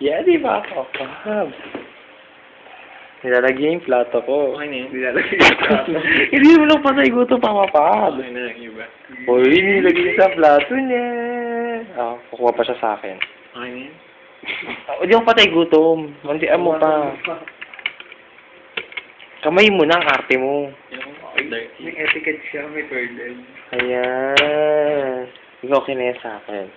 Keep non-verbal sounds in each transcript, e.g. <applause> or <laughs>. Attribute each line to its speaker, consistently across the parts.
Speaker 1: Yeah, di ba, Papa? Nilalagyan yung plato ko.
Speaker 2: Okay na yun.
Speaker 3: Nilalagay yung plato. <laughs>
Speaker 1: Hindi mo lang patay gusto, Papa Pab.
Speaker 2: Okay na yung iba.
Speaker 1: Uy, nilagay niya sa plato niya. Ah, kukuha pa siya sa akin.
Speaker 2: Okay na yun.
Speaker 1: Ah, Hindi ako patay gutom. Mandian mo pa. Kamay mo na ang arte mo.
Speaker 3: May etiquette siya, may third end.
Speaker 1: Ayan. Ikaw okay na yan sa akin.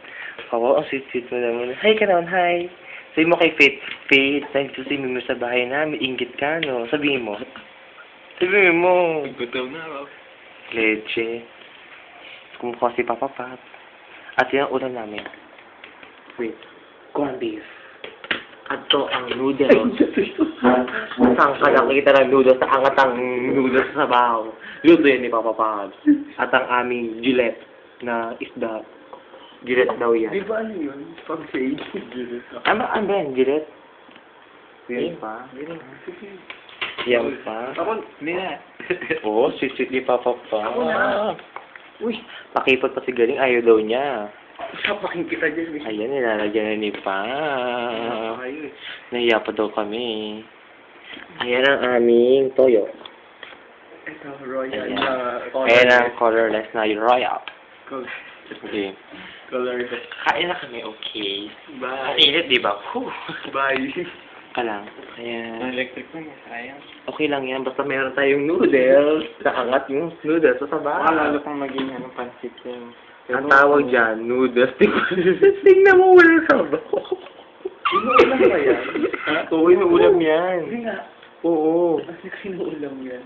Speaker 1: Kawawa, ang sweet-sweet mo naman. Hi ka naman, hi. Sabi mo kay Faith, Faith, nagsusin mo sa bahay namin, ingit ka, no? Sabihin mo. Sabihin mo.
Speaker 2: Gutom na ako.
Speaker 1: Leche. Kumukha si Papa Pat. At yan ang ulam namin. Wait. Corned beef. At to ang noodles. <laughs> Saan ka nakita ng noodles sa angat ang noodles sa bahaw. Luto yan ni Papa Pat. At ang aming Gillette na isda. Gillette daw yan.
Speaker 3: Di ba ano yun? Pag-save. <laughs>
Speaker 1: Ano, ano ba yan? Gillette? Yan pa. Yan pa.
Speaker 3: Ako,
Speaker 2: Hindi na. <laughs>
Speaker 1: Oo, sweet ni Papa Pat.
Speaker 3: Ako na.
Speaker 1: Uy, pakipot pa si Galing. Ayaw daw niya.
Speaker 3: sapakin kita dyan. eh.
Speaker 1: Ayan, nilalagyan na ni Pa. Nahiya pa daw kami. Ayan ang aming toyo.
Speaker 3: Ito, royal
Speaker 1: Ayan.
Speaker 3: na
Speaker 1: Ayan ang colorless na royal.
Speaker 3: Col-
Speaker 1: Okay.
Speaker 3: Colorless.
Speaker 1: Kain na kami, okay. Ang
Speaker 3: Bye.
Speaker 1: init, di ba? Whew.
Speaker 3: Bye.
Speaker 1: Ka lang.
Speaker 2: Ang
Speaker 1: Ayan.
Speaker 2: electric na mo. Sayang.
Speaker 1: Okay lang yan. Basta meron tayong noodles. Naangat yung noodles sa
Speaker 2: Baka lalo pang maging ano, pansit yung...
Speaker 1: Ang tawag dyan, noodles. <laughs> Tingnan mo, walang sabaw.
Speaker 3: Inuulam ba yan?
Speaker 1: Ha? <laughs> Oo, inuulam yan.
Speaker 3: Hindi nga.
Speaker 1: Oo.
Speaker 3: Kasi sinuulam yan.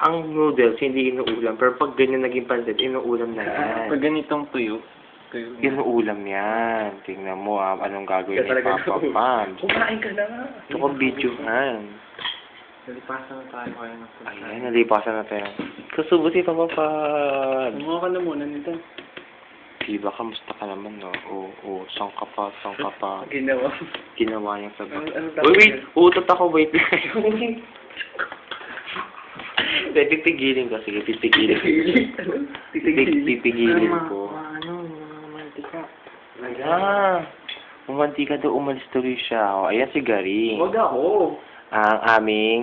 Speaker 1: Ang noodles, hindi inuulam. Pero pag ganyan naging pansit, inuulam na yan.
Speaker 2: Pag ganitong tuyo, tuyo.
Speaker 1: Inuulam yan. Tingnan mo ah, anong gagawin
Speaker 3: Kaya
Speaker 1: ni
Speaker 3: talaga
Speaker 1: Papa <laughs>
Speaker 3: inuulam.
Speaker 1: Pam.
Speaker 3: Kumain ka na.
Speaker 1: Ito ko videohan.
Speaker 2: Nalipasan na tayo kaya ng
Speaker 1: Ayan, nalipasan na tayo. Kasubo si Papa Pam.
Speaker 2: Kumuha ka na muna nito.
Speaker 1: Diba, kamusta ka naman, no? Oo, oo, saan ka pa, saan ka pa.
Speaker 3: Ginawa.
Speaker 1: Ginawa niya sa
Speaker 3: Ano- ano
Speaker 1: Wait, wait, utot ako, wait. <laughs> Hindi, pipigilin ko. Sige, pipigilin ko.
Speaker 3: Titigilin. Ano?
Speaker 1: Pipig,
Speaker 3: Titigilin.
Speaker 1: pipigilin ko.
Speaker 2: Ano, mantika.
Speaker 1: Ah, umanti ka daw umalis tuloy siya. O, ayan si Garing.
Speaker 3: Huwag ako.
Speaker 1: Ang aming,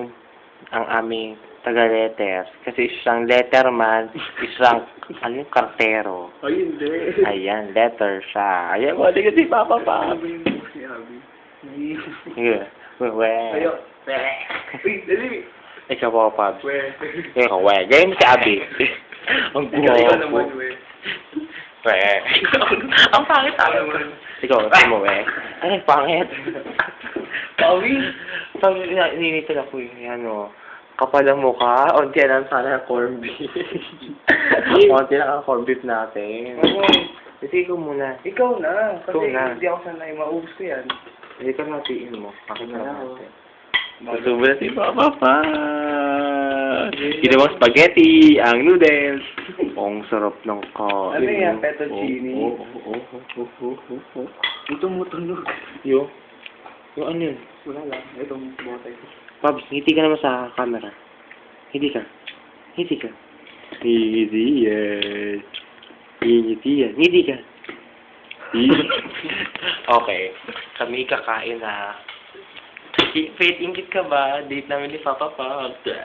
Speaker 1: ang aming taga-letters. Kasi isang letterman, isang, <laughs> ano yung kartero.
Speaker 3: Ay, hindi.
Speaker 1: Ayan, letter siya. Ayan, wali ka si Papa Pa.
Speaker 3: Ano ba yung si Abby?
Speaker 1: Sige, we.
Speaker 3: Ayo. Uy, dali.
Speaker 1: Ikaw Papa Pa.
Speaker 3: We.
Speaker 1: Ikaw, we. Ganyan mo si Abby. <laughs> Ang
Speaker 3: Ikaw ikaw naman,
Speaker 1: guwapo.
Speaker 3: we.
Speaker 1: We. Ang pangit ako. Ikaw, ikaw mo, we. Ay, pangit.
Speaker 3: Pawi.
Speaker 1: Pag ninitil ako yung ano, kapal ang mukha, onti lang sana ang corned beef. <laughs> onti lang ang corned beef natin. Kasi ikaw muna.
Speaker 3: Ikaw na. Kasi
Speaker 1: Ikaw na.
Speaker 3: hindi ako sanay. Maubos ko yan.
Speaker 1: Hindi ka natiin mo. Pakita
Speaker 3: Wala,
Speaker 1: natin. Gusto na si Papa pa. Ginawang spaghetti, ang noodles. Ang sarap ng kain.
Speaker 3: Ano yan, fettuccine?
Speaker 1: Oo, oo, oo, oo, oo, oo.
Speaker 3: Ito mo tunog.
Speaker 1: Yo. Yung ano yun?
Speaker 3: Wala lang. Itong botay.
Speaker 1: Pabs, ngiti ka naman sa camera. Hindi ka. Ngiti ka. Ngiti yan. Ngiti yan. Ngiti ka. <laughs> okay. Kami kakain na. Faith, ingit ka ba? Date namin ni Papa Pabs.